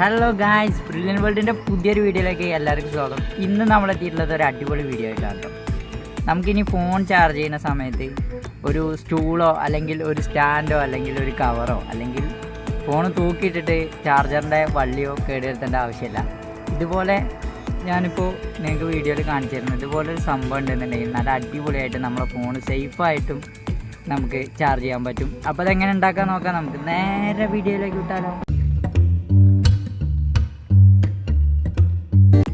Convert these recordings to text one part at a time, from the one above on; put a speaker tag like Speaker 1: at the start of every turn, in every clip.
Speaker 1: hello guys brilliant വേൾഡിൻ്റെ പുതിയൊരു വീഡിയോയിലേക്ക് എല്ലാവർക്കും സ്വാഗതം ഇന്ന് നമ്മളെത്തിയിട്ടുള്ളത് ഒരു അടിപൊളി വീഡിയോ ആയിട്ടാണ് നമുക്കിനി ഫോൺ ചാർജ് ചെയ്യുന്ന സമയത്ത് ഒരു സ്റ്റൂളോ അല്ലെങ്കിൽ ഒരു സ്റ്റാൻഡോ അല്ലെങ്കിൽ ഒരു കവറോ അല്ലെങ്കിൽ ഫോൺ തൂക്കിയിട്ടിട്ട് ചാർജറിൻ്റെ വള്ളിയോ വരുത്തേണ്ട ആവശ്യമില്ല ഇതുപോലെ ഞാനിപ്പോൾ നിങ്ങൾക്ക് വീഡിയോയിൽ കാണിച്ചു തരുന്നു ഇതുപോലൊരു സംഭവം ഉണ്ടെന്നുണ്ടെങ്കിൽ നല്ല അടിപൊളിയായിട്ട് നമ്മളെ ഫോൺ സേഫായിട്ടും നമുക്ക് ചാർജ് ചെയ്യാൻ പറ്റും അപ്പോൾ അതെങ്ങനെ ഉണ്ടാക്കാൻ നോക്കാം നമുക്ക് നേരെ വീഡിയോയിലേക്ക് വിട്ടാലോ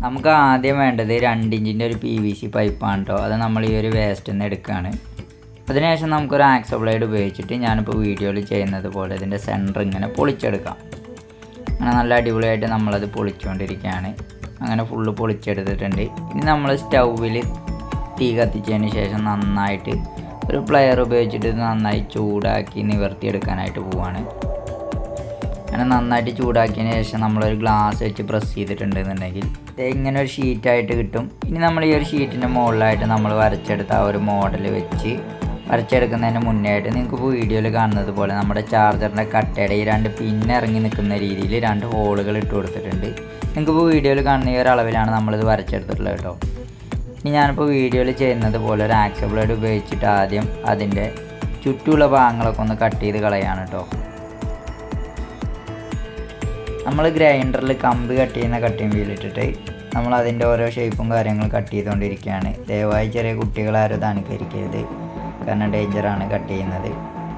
Speaker 1: നമുക്ക് ആദ്യം വേണ്ടത് രണ്ടിഞ്ചിൻ്റെ ഒരു പി വി സി പൈപ്പാണ് കേട്ടോ അത് നമ്മൾ ഈ ഒരു വേസ്റ്റിൽ നിന്ന് എടുക്കുകയാണ് അതിനുശേഷം നമുക്കൊരു ആക്സോബ്ലൈഡ് ഉപയോഗിച്ചിട്ട് ഞാനിപ്പോൾ വീഡിയോയിൽ ചെയ്യുന്നത് പോലെ ഇതിൻ്റെ സെൻറ്റർ ഇങ്ങനെ പൊളിച്ചെടുക്കാം അങ്ങനെ നല്ല അടിപൊളിയായിട്ട് നമ്മളത് പൊളിച്ചുകൊണ്ടിരിക്കുകയാണ് അങ്ങനെ ഫുള്ള് പൊളിച്ചെടുത്തിട്ടുണ്ട് ഇനി നമ്മൾ സ്റ്റൗവിൽ തീ കത്തിച്ചതിന് ശേഷം നന്നായിട്ട് ഒരു പ്ലെയർ ഉപയോഗിച്ചിട്ട് നന്നായി ചൂടാക്കി നിവർത്തിയെടുക്കാനായിട്ട് പോവുകയാണ് അങ്ങനെ നന്നായിട്ട് ചൂടാക്കിയതിന് ശേഷം നമ്മളൊരു ഗ്ലാസ് വെച്ച് പ്രസ് ചെയ്തിട്ടുണ്ടെന്നുണ്ടെങ്കിൽ ഇങ്ങനെ ഒരു ഷീറ്റായിട്ട് കിട്ടും ഇനി നമ്മൾ ഈ ഒരു ഷീറ്റിൻ്റെ മുകളിലായിട്ട് നമ്മൾ വരച്ചെടുത്ത ആ ഒരു മോഡൽ വെച്ച് വരച്ചെടുക്കുന്നതിന് മുന്നേ ആയിട്ട് നിങ്ങൾക്ക് വീഡിയോയിൽ കാണുന്നത് പോലെ നമ്മുടെ ചാർജറിൻ്റെ കട്ടയുടെ ഈ രണ്ട് ഇറങ്ങി നിൽക്കുന്ന രീതിയിൽ രണ്ട് ഹോളുകൾ ഇട്ട് കൊടുത്തിട്ടുണ്ട് നിങ്ങൾക്കിപ്പോൾ വീഡിയോയിൽ കാണുന്ന ഈ ഒരു അളവിലാണ് നമ്മളിത് വരച്ചെടുത്തിട്ടുള്ളത് കേട്ടോ ഇനി ഞാനിപ്പോൾ വീഡിയോയിൽ ചെയ്യുന്നത് പോലെ ഒരു ആക്സബ്ലേഡ് ഉപയോഗിച്ചിട്ട് ആദ്യം അതിൻ്റെ ചുറ്റുമുള്ള ഭാഗങ്ങളൊക്കെ ഒന്ന് കട്ട് ചെയ്ത് കളയാണ് കേട്ടോ നമ്മൾ ഗ്രൈൻഡറിൽ കമ്പ് കട്ട് ചെയ്യുന്ന കട്ടിങ് വീലിട്ടിട്ട് നമ്മൾ അതിൻ്റെ ഓരോ ഷേപ്പും കാര്യങ്ങളും കട്ട് ചെയ്തുകൊണ്ടിരിക്കുകയാണ് ദയവായി ചെറിയ കുട്ടികളാരും അനുകരിക്കരുത് കാരണം ഡേഞ്ചറാണ് കട്ട് ചെയ്യുന്നത്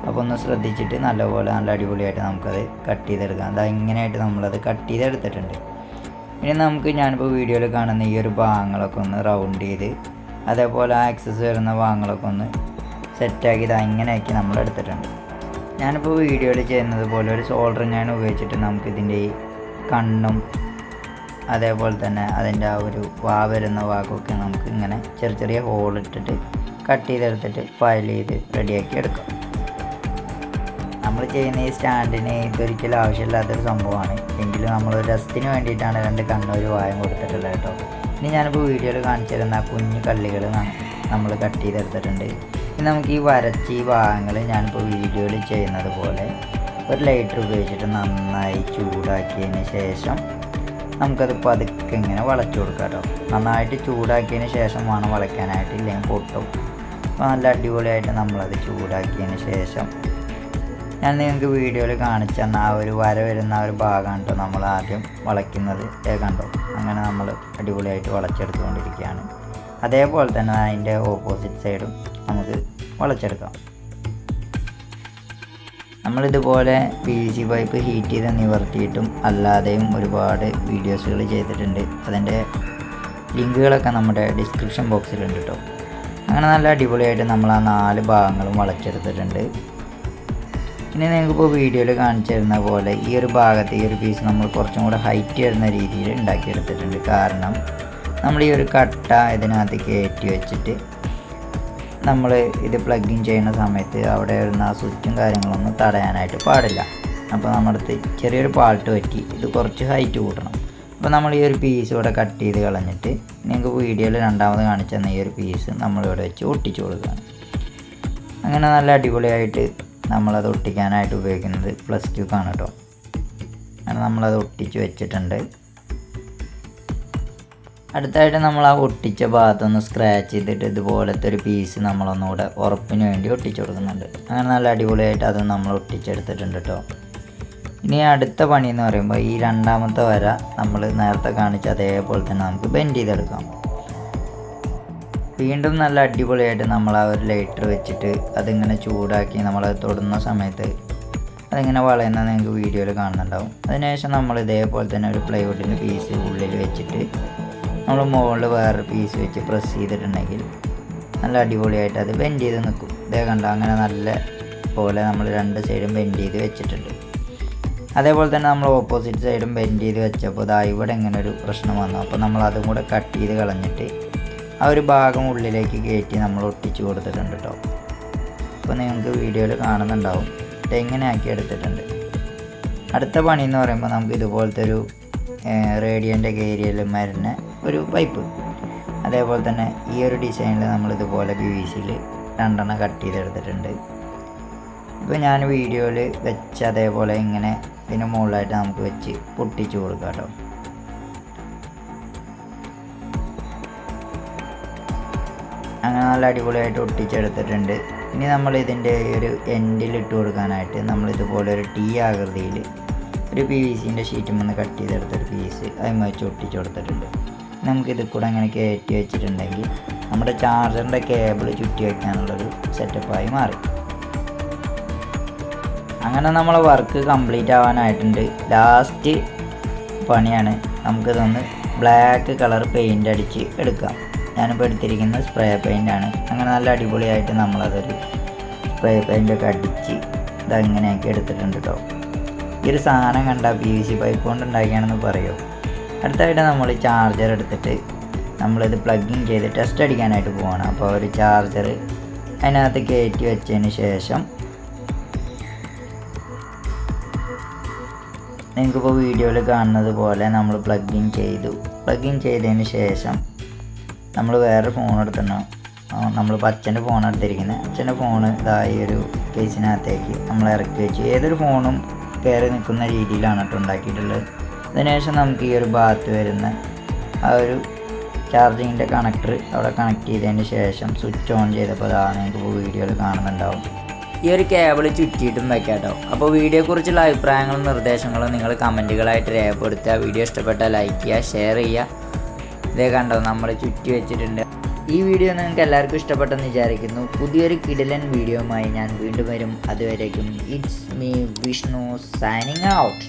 Speaker 1: അപ്പോൾ ഒന്ന് ശ്രദ്ധിച്ചിട്ട് നല്ലപോലെ നല്ല അടിപൊളിയായിട്ട് നമുക്കത് കട്ട് ചെയ്തെടുക്കാം അത് ഇങ്ങനെയായിട്ട് നമ്മളത് കട്ട് ചെയ്തെടുത്തിട്ടുണ്ട് ഇനി നമുക്ക് ഞാനിപ്പോൾ വീഡിയോയിൽ കാണുന്ന ഈ ഒരു ഭാഗങ്ങളൊക്കെ ഒന്ന് റൗണ്ട് ചെയ്ത് അതേപോലെ ആ ആക്സസ് വരുന്ന ഭാഗങ്ങളൊക്കെ ഒന്ന് സെറ്റാക്കി ഇത് അങ്ങനെയാക്കി നമ്മൾ ഞാനിപ്പോൾ വീഡിയോയിൽ ചെയ്യുന്നത് പോലെ ഒരു ഞാൻ ഉപയോഗിച്ചിട്ട് നമുക്കിതിൻ്റെ ഈ കണ്ണും അതേപോലെ തന്നെ അതിൻ്റെ ആ ഒരു വാ വരുന്ന വാക്കൊക്കെ നമുക്ക് ഇങ്ങനെ ചെറിയ ചെറിയ ഹോൾ ഇട്ടിട്ട് കട്ട് ചെയ്തെടുത്തിട്ട് ഫയൽ ചെയ്ത് റെഡിയാക്കി എടുക്കാം നമ്മൾ ചെയ്യുന്ന ഈ സ്റ്റാൻഡിന് ഇതൊരിക്കലും ആവശ്യമില്ലാത്തൊരു സംഭവമാണ് എങ്കിലും നമ്മൾ രസത്തിന് വേണ്ടിയിട്ടാണ് രണ്ട് കണ്ണൊരു വായം കൊടുത്തിട്ടുള്ളത് കേട്ടോ ഇനി ഞാനിപ്പോൾ വീഡിയോയിൽ കാണിച്ചിരുന്ന കുഞ്ഞു കള്ളികൾ നമ്മൾ കട്ട് ചെയ്തെടുത്തിട്ടുണ്ട് നമുക്ക് ഈ വരച്ച ഈ ഭാഗങ്ങൾ ഞാനിപ്പോൾ വീഡിയോയിൽ ചെയ്യുന്നത് പോലെ ഒരു ലൈറ്റർ ഉപയോഗിച്ചിട്ട് നന്നായി ചൂടാക്കിയതിന് ശേഷം നമുക്കത് പതുക്കെ ഇങ്ങനെ വളച്ച് കൊടുക്കാം കേട്ടോ നന്നായിട്ട് ചൂടാക്കിയതിന് ശേഷം വേണം വളയ്ക്കാനായിട്ട് ഇല്ലെങ്കിൽ പൊട്ടും അപ്പോൾ നല്ല അടിപൊളിയായിട്ട് നമ്മളത് ചൂടാക്കിയതിന് ശേഷം ഞാൻ നിങ്ങൾക്ക് വീഡിയോയിൽ കാണിച്ചു തന്ന ആ ഒരു വര വരുന്ന ആ ഒരു ഭാഗമാണ് കേട്ടോ നമ്മൾ ആദ്യം വളയ്ക്കുന്നത് കണ്ടോ അങ്ങനെ നമ്മൾ അടിപൊളിയായിട്ട് വളച്ചെടുത്തുകൊണ്ടിരിക്കുകയാണ് അതേപോലെ തന്നെ അതിൻ്റെ ഓപ്പോസിറ്റ് സൈഡും നമുക്ക് വളച്ചെടുക്കാം നമ്മളിതുപോലെ പി ജി പൈപ്പ് ഹീറ്റ് ചെയ്ത് നിവർത്തിയിട്ടും അല്ലാതെയും ഒരുപാട് വീഡിയോസുകൾ ചെയ്തിട്ടുണ്ട് അതിൻ്റെ ലിങ്കുകളൊക്കെ നമ്മുടെ ഡിസ്ക്രിപ്ഷൻ ബോക്സിലുണ്ട് കേട്ടോ അങ്ങനെ നല്ല അടിപൊളിയായിട്ട് നമ്മൾ ആ നാല് ഭാഗങ്ങളും വളച്ചെടുത്തിട്ടുണ്ട് ഇനി നിങ്ങൾക്കിപ്പോൾ വീഡിയോയിൽ കാണിച്ചു തരുന്ന പോലെ ഈ ഒരു ഭാഗത്ത് ഈ ഒരു പീസ് നമ്മൾ കുറച്ചും കൂടെ ഹൈറ്റ് വരുന്ന രീതിയിൽ ഉണ്ടാക്കിയെടുത്തിട്ടുണ്ട് കാരണം നമ്മൾ ഈ ഒരു കട്ട ഇതിനകത്ത് കയറ്റി വെച്ചിട്ട് നമ്മൾ ഇത് പ്ലഗിൻ ചെയ്യുന്ന സമയത്ത് അവിടെ വരുന്ന ആ സ്വിച്ചും കാര്യങ്ങളൊന്നും തടയാനായിട്ട് പാടില്ല അപ്പോൾ നമ്മുടെ ചെറിയൊരു പാൾട്ട് പറ്റി ഇത് കുറച്ച് ഹൈറ്റ് കൂട്ടണം അപ്പോൾ നമ്മൾ ഈ ഒരു പീസ് ഇവിടെ കട്ട് ചെയ്ത് കളഞ്ഞിട്ട് നിങ്ങൾക്ക് വീഡിയോയിൽ രണ്ടാമത് കാണിച്ചു തന്ന ഈ ഒരു പീസ് നമ്മളിവിടെ വെച്ച് ഒട്ടിച്ചു കൊടുക്കുകയാണ് അങ്ങനെ നല്ല അടിപൊളിയായിട്ട് നമ്മളത് ഒട്ടിക്കാനായിട്ട് ഉപയോഗിക്കുന്നത് പ്ലസ് ടു ആണ് കേട്ടോ അങ്ങനെ നമ്മളത് ഒട്ടിച്ച് വെച്ചിട്ടുണ്ട് അടുത്തായിട്ട് നമ്മൾ ആ ഒട്ടിച്ച ഭാഗത്തൊന്ന് സ്ക്രാച്ച് ചെയ്തിട്ട് ഇതുപോലത്തെ ഒരു പീസ് നമ്മളൊന്നുകൂടെ ഉറപ്പിന് വേണ്ടി ഒട്ടിച്ചു കൊടുക്കുന്നുണ്ട് അങ്ങനെ നല്ല അടിപൊളിയായിട്ട് അത് നമ്മൾ ഒട്ടിച്ചെടുത്തിട്ടുണ്ട് കേട്ടോ ഇനി അടുത്ത പണി എന്ന് പറയുമ്പോൾ ഈ രണ്ടാമത്തെ വര നമ്മൾ നേരത്തെ കാണിച്ച അതേപോലെ തന്നെ നമുക്ക് ബെൻഡ് ചെയ്തെടുക്കാം വീണ്ടും നല്ല അടിപൊളിയായിട്ട് നമ്മൾ ആ ഒരു ലൈറ്റർ വെച്ചിട്ട് അതിങ്ങനെ ചൂടാക്കി നമ്മൾ തൊടുന്ന സമയത്ത് അതിങ്ങനെ വളയുന്ന നിങ്ങൾക്ക് വീഡിയോയിൽ കാണുന്നുണ്ടാവും അതിനുശേഷം നമ്മൾ ഇതേപോലെ തന്നെ ഒരു പ്ലൈവുഡിൻ്റെ പീസ് ഉള്ളിൽ വെച്ചിട്ട് നമ്മൾ മുകളിൽ വേറൊരു പീസ് വെച്ച് പ്രസ് ചെയ്തിട്ടുണ്ടെങ്കിൽ നല്ല അടിപൊളിയായിട്ട് അത് ബെൻഡ് ചെയ്ത് നിൽക്കും ഇതേ കണ്ട അങ്ങനെ നല്ല പോലെ നമ്മൾ രണ്ട് സൈഡും ബെൻഡ് ചെയ്ത് വെച്ചിട്ടുണ്ട് അതേപോലെ തന്നെ നമ്മൾ ഓപ്പോസിറ്റ് സൈഡും ബെൻഡ് ചെയ്ത് വെച്ചപ്പോൾ ഇതാ ഇവിടെ ഇങ്ങനെ ഒരു പ്രശ്നം വന്നു അപ്പോൾ നമ്മൾ അതും കൂടെ കട്ട് ചെയ്ത് കളഞ്ഞിട്ട് ആ ഒരു ഭാഗം ഉള്ളിലേക്ക് കയറ്റി നമ്മൾ ഒട്ടിച്ചു കൊടുത്തിട്ടുണ്ട് കേട്ടോ അപ്പോൾ നിങ്ങൾക്ക് വീഡിയോയിൽ കാണുന്നുണ്ടാവും ഇതെങ്ങനെ ആക്കി എടുത്തിട്ടുണ്ട് അടുത്ത പണി എന്ന് പറയുമ്പോൾ നമുക്ക് ഇതുപോലത്തെ ഒരു റേഡിയൻ്റെ ഏരിയയിൽ മരുന്ന് ഒരു പൈപ്പ് അതേപോലെ തന്നെ ഈ ഒരു ഡിസൈനിൽ നമ്മൾ ഇതുപോലെ പി വി സിയിൽ രണ്ടെണ്ണം കട്ട് ചെയ്തെടുത്തിട്ടുണ്ട് ഇപ്പോൾ ഞാൻ വീഡിയോയിൽ വെച്ച് അതേപോലെ ഇങ്ങനെ ഇതിന് മുകളിലായിട്ട് നമുക്ക് വെച്ച് പൊട്ടിച്ച് കൊടുക്കാം കേട്ടോ അങ്ങനെ നല്ല അടിപൊളിയായിട്ട് ഒട്ടിച്ചെടുത്തിട്ടുണ്ട് ഇനി നമ്മൾ ഇതിൻ്റെ ഒരു എൻഡിൽ ഇട്ട് കൊടുക്കാനായിട്ട് നമ്മൾ ഇതുപോലെ ഒരു ടീ ആകൃതിയിൽ ഒരു പി വി സിൻ്റെ ഷീറ്റിൽ നിന്ന് കട്ട് ചെയ്തെടുത്തൊരു പീസ് അതിന് വെച്ച് ഒട്ടിച്ചു കൊടുത്തിട്ടുണ്ട് നമുക്ക് ഇതിൽ കൂടെ അങ്ങനെ കയറ്റി വെച്ചിട്ടുണ്ടെങ്കിൽ നമ്മുടെ ചാർജറിൻ്റെ കേബിൾ ചുറ്റി വയ്ക്കാനുള്ളൊരു സെറ്റപ്പായി മാറി അങ്ങനെ നമ്മളെ വർക്ക് കംപ്ലീറ്റ് ആവാനായിട്ടുണ്ട് ലാസ്റ്റ് പണിയാണ് നമുക്കിതൊന്ന് ബ്ലാക്ക് കളർ പെയിൻ്റ് അടിച്ച് എടുക്കാം ഞാനിപ്പോൾ എടുത്തിരിക്കുന്ന സ്പ്രേ ആണ് അങ്ങനെ നല്ല അടിപൊളിയായിട്ട് നമ്മളതൊരു സ്പ്രേ ഒക്കെ അടിച്ച് ഇതങ്ങനെയൊക്കെ എടുത്തിട്ടുണ്ട് കേട്ടോ ഈ ഒരു സാധനം കണ്ട പി വി സി പൈപ്പ് കൊണ്ട് ഉണ്ടാക്കിയാണെന്ന് പറയുമോ അടുത്തായിട്ട് നമ്മൾ ചാർജർ എടുത്തിട്ട് നമ്മളിത് പ്ലഗിങ് ചെയ്ത് ടെസ്റ്റ് അടിക്കാനായിട്ട് പോവാണ് അപ്പോൾ ഒരു ചാർജർ അതിനകത്ത് കയറ്റി വെച്ചതിന് ശേഷം നിങ്ങൾക്കിപ്പോൾ വീഡിയോയിൽ കാണുന്നത് പോലെ നമ്മൾ പ്ലഗിങ് ചെയ്തു പ്ലഗിങ് ചെയ്തതിന് ശേഷം നമ്മൾ വേറെ ഫോൺ നമ്മൾ ഇപ്പോൾ അച്ഛൻ്റെ ഫോൺ എടുത്തിരിക്കുന്നത് അച്ഛൻ്റെ ഫോൺ ഇതായി ഒരു കേസിനകത്തേക്ക് നമ്മൾ ഇറക്കി വെച്ചു ഏതൊരു ഫോണും കയറി നിൽക്കുന്ന രീതിയിലാണ് കേട്ടോ ഉണ്ടാക്കിയിട്ടുള്ളത് അതിനുശേഷം നമുക്ക് ഈ ഒരു ഭാഗത്ത് വരുന്ന ആ ഒരു ചാർജിങ്ങിൻ്റെ കണക്ടർ അവിടെ കണക്ട് ചെയ്തതിന് ശേഷം സ്വിച്ച് ഓൺ ചെയ്തപ്പോൾ അതാണ് നിങ്ങൾക്ക് വീഡിയോയിൽ കാണുന്നുണ്ടാവും ഈ ഒരു കേബിൾ ചുറ്റിയിട്ടും വെക്കാട്ടോ കേട്ടോ അപ്പോൾ വീഡിയോയെക്കുറിച്ചുള്ള അഭിപ്രായങ്ങളും നിർദ്ദേശങ്ങളും നിങ്ങൾ കമൻറ്റുകളായിട്ട് രേഖപ്പെടുത്തുക വീഡിയോ ഇഷ്ടപ്പെട്ടാൽ ലൈക്ക് ചെയ്യുക ഷെയർ ചെയ്യുക ഇതേ കണ്ടോ നമ്മൾ ചുറ്റി വെച്ചിട്ടുണ്ട് ഈ വീഡിയോ നിങ്ങൾക്ക് എല്ലാവർക്കും ഇഷ്ടപ്പെട്ടെന്ന് വിചാരിക്കുന്നു പുതിയൊരു കിടിലൻ വീഡിയോയുമായി ഞാൻ വീണ്ടും വരും അതുവരേക്കും it's me Vishnu signing out